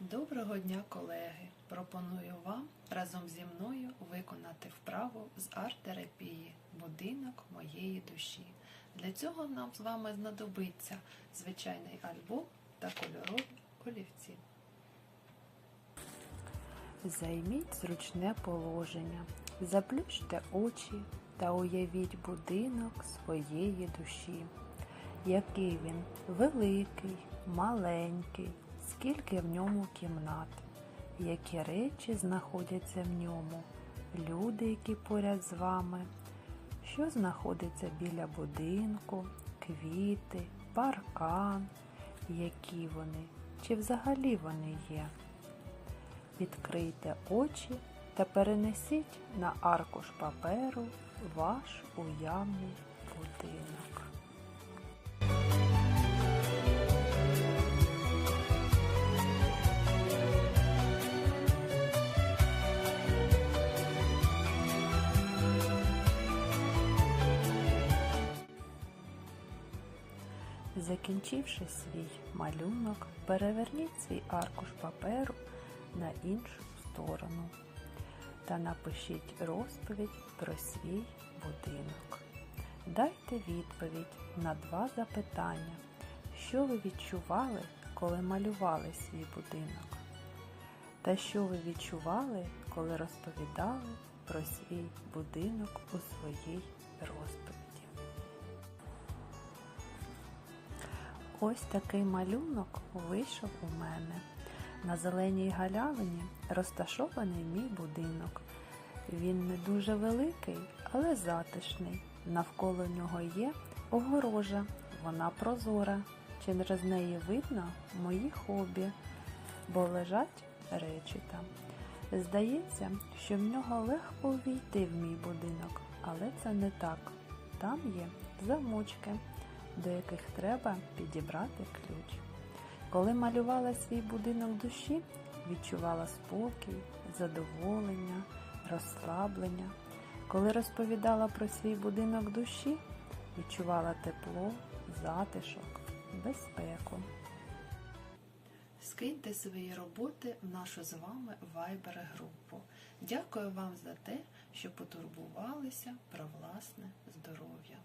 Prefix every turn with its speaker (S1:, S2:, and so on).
S1: Доброго дня, колеги! Пропоную вам разом зі мною виконати вправу з арт-терапії Будинок моєї душі. Для цього нам з вами знадобиться звичайний альбом та кольорові олівці.
S2: Займіть зручне положення, заплющте очі та уявіть будинок своєї душі. Який він великий, маленький, скільки в ньому кімнат, які речі знаходяться в ньому, люди, які поряд з вами, що знаходиться біля будинку, квіти, паркан, які вони, чи взагалі вони є. Відкрийте очі та перенесіть на аркуш паперу ваш уявний будинок. Закінчивши свій малюнок, переверніть свій аркуш паперу на іншу сторону та напишіть розповідь про свій будинок. Дайте відповідь на два запитання, що ви відчували, коли малювали свій будинок, та що ви відчували, коли розповідали про свій будинок у своїй розповіді. Ось такий малюнок вийшов у мене. На зеленій галявині розташований мій будинок. Він не дуже великий, але затишний. Навколо нього є огорожа, вона прозора. Через неї видно мої хобі, бо лежать речі там. Здається, що в нього легко увійти в мій будинок, але це не так. Там є замочки, до яких треба підібрати ключ. Коли малювала свій будинок душі, відчувала спокій, задоволення, розслаблення. Коли розповідала про свій будинок душі, відчувала тепло, затишок, безпеку.
S1: Скиньте свої роботи в нашу з вами Viber групу. Дякую вам за те, що потурбувалися про власне здоров'я.